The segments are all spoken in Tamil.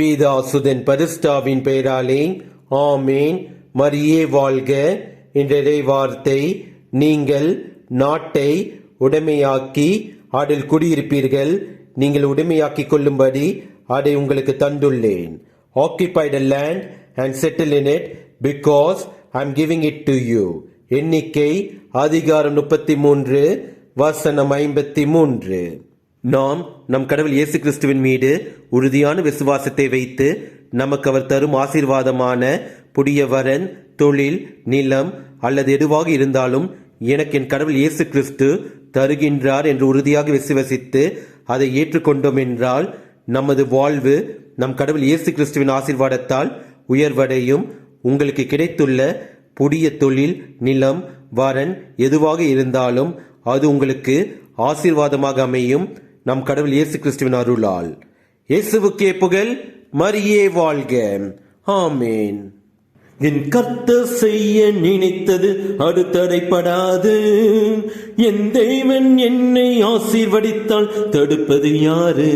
பீதாசுதன் பரிஸ்டாவின் பெயராலே ஆமேன். மரியே வாழ்க. என்ற வார்த்தை நீங்கள் நாட்டை உடைமையாக்கி அதில் குடியிருப்பீர்கள். நீங்கள் உடைமையாக்கிக் கொள்ளும்படி அதை உங்களுக்கு தந்துள்ளேன். Occupy the land and settle in it because I am giving it to you எண்ணிக்கை அதிகாரம் முப்பத்தி மூன்று வசனம் ஐம்பத்தி மூன்று. நாம் நம் கடவுள் இயேசு கிறிஸ்துவின் மீது உறுதியான விசுவாசத்தை வைத்து நமக்கு அவர் தரும் ஆசீர்வாதமான புதிய வரன் தொழில் நிலம் அல்லது எதுவாக இருந்தாலும் எனக்கு என் கடவுள் இயேசு கிறிஸ்து தருகின்றார் என்று உறுதியாக விசுவசித்து அதை ஏற்றுக்கொண்டோம் என்றால் நமது வாழ்வு நம் கடவுள் இயேசு கிறிஸ்துவின் ஆசீர்வாதத்தால் உயர்வடையும். உங்களுக்கு கிடைத்துள்ள புதிய தொழில் நிலம் வரன் எதுவாக இருந்தாலும் அது உங்களுக்கு ஆசீர்வாதமாக அமையும். நம் கடவுள் இயேசு கிறிஸ்துவின் அருளால். இயேசுவுக்கே புகழ் மரியே வாழ்க. ஆமேன். என் கத்த செய்ய நினைத்தது அடுத்தடைப்படாது. என் தெய்வன் என்னை ஆசீர்வதித்தால் தடுப்பது யாரு?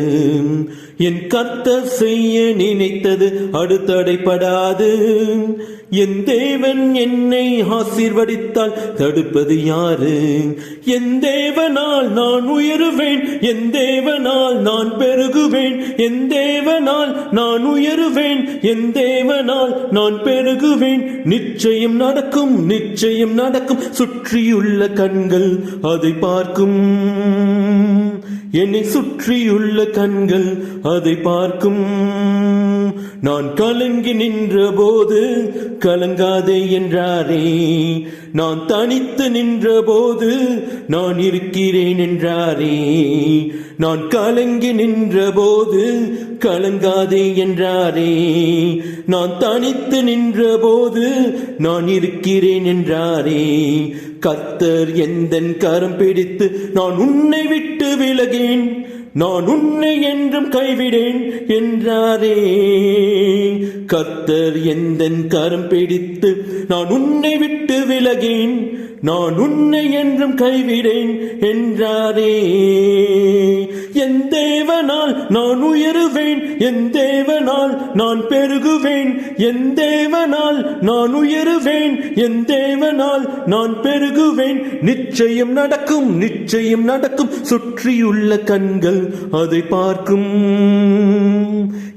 என் கத்த செய்ய நினைத்தது அடுத்தடைப்படாது. என் தேவன் என்னை ஆசீர்வதித்தால் தடுப்பது யாரு? என் தேவனால் நான் உயருவேன் என் தேவனால் நான் பெருகுவேன் என் தேவனால் நான் உயருவேன் என் தேவனால் நான் பெருகுவேன். நிச்சயம் நடக்கும் நிச்சயம் நடக்கும் சுற்றியுள்ள கண்கள் அதை பார்க்கும். என்னை சுற்றியுள்ள கண்கள் அதை பார்க்கும். நான் கலங்கி நின்ற போது கலங்காதே என்றாரே. நான் தனித்து நின்ற போது நான் இருக்கிறேன் என்றாரே. நான் கலங்கி நின்ற போது கலங்காதே என்றாரே. நான் தனித்து நின்ற போது நான் இருக்கிறேன் என்றாரே. கத்தர் எந்தன் கரம் பிடித்து நான் உன்னை விட்டு விலகேன். நான் உன்னை என்றும் கைவிடேன் என்றாரே. கர்த்தர் எந்தன் கரம் பிடித்து நான் உன்னை விட்டு விலகேன். நான் உன்னை என்றும் கைவிடேன் என்றாரே. என் தேவனால் நான் உயருவேன் என் தேவனால் நான் பெருகுவேன் என் தேவனால் நான் உயருவேன் என் தேவனால் நான் பெருகுவேன். நிச்சயம் நடக்கும் நிச்சயம் நடக்கும் சுற்றியுள்ள கண்கள் அதை பார்க்கும்.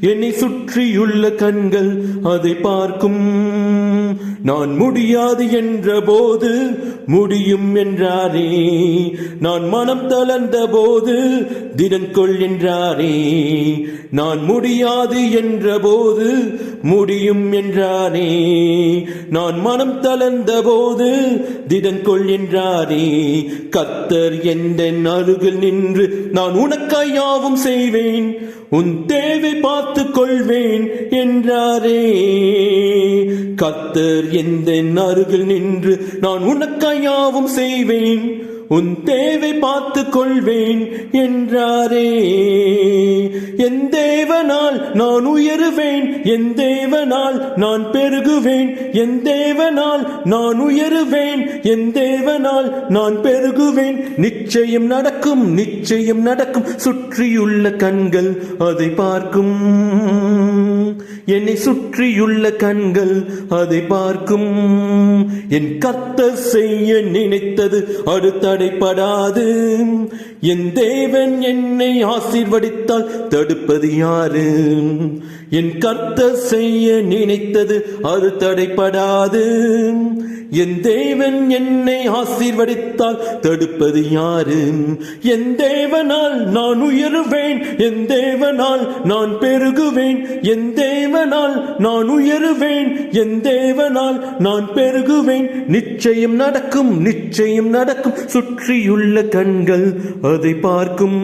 என்னை சுற்றியுள்ள கண்கள் அதை பார்க்கும். நான் முடியாது என்ற போது முடியும் என்றாரே. நான் மனம் தளர்ந்த போது திடன்கொள் என்றாரே. நான் முடியாது என்ற போது முடியும் என்றாரே. நான் மனம் தளர்ந்த போது திடங்கொள் என்றாரே. கத்தர் எந்த அருகில் நின்று நான் உனக்காய் யாவும் செய்வேன் உன் தேவை பார்த்து கொள்வேன் என்றாரே. கத்தர் எந்த அருகில் நின்று நான் உனக்காயாவும் செய்வேன் உன் தேவை பார்த்து கொள்வேன் என்றாரே. என் தேவனால் நான் உயருவேன் என் தேவனால் நான் பெருகுவேன் என் தேவனால் நான் உயருவேன் என் தேவனால் நான் பெருகுவேன். நிச்சயம் நடக்கும் நிச்சயம் நடக்கும் சுற்றியுள்ள கண்கள் அதை பார்க்கும். என்னை சுற்றியுள்ள கண்கள் அதை பார்க்கும். என் கத்த செய்ய நினைத்தது அடுத்தடைப்படாது. என் தேவன் என்னை ஆசீர்வதித்தால் தடுப்பது யாரு? என் கர்த்த செய்ய நினைத்தது அது தடைப்படாது என் தேவன் என்னை ஆசீர்வதித்தால் தடுப்பது யாரு? என் தேவனால் நான் உயருவேன். என் தேவனால் நான் பெருகுவேன். என் தேவனால் நான் உயருவேன். என் தேவனால் நான் பெருகுவேன். நிச்சயம் நடக்கும் நிச்சயம் நடக்கும். சுற்றியுள்ள கண்கள் அதை பார்க்கும்.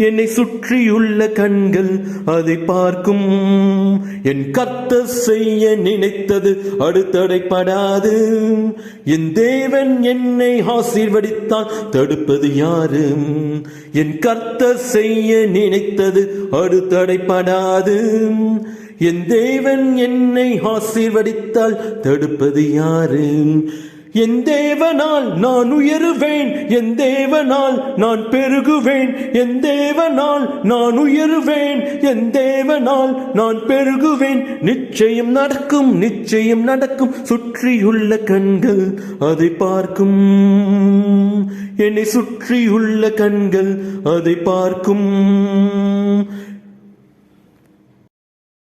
என்னை சுற்றியுள்ள கண்கள் அதை பார்க்கும். என் கத்த செய்ய நினைத்தது அடுத்தடைப்படாது. என் தேவன் என்னை ஆசீர்வதித்தால் தடுப்பது யாரு? என் கர்த்த செய்ய நினைத்தது அடுத்தடைப்படாது. என் தேவன் என்னை ஆசீர்வதித்தால் தடுப்பது யாரு? என் தேவனால் நான் உயருவேன் என் தேவனால் நான் பெருகுவேன் என் தேவனால் நான் உயருவேன் என் தேவனால் நான் பெருகுவேன். நிச்சயம் நடக்கும் நிச்சயம் நடக்கும் சுற்றியுள்ள கண்கள் அதை பார்க்கும். என்னை சுற்றியுள்ள கண்கள் அதை பார்க்கும்.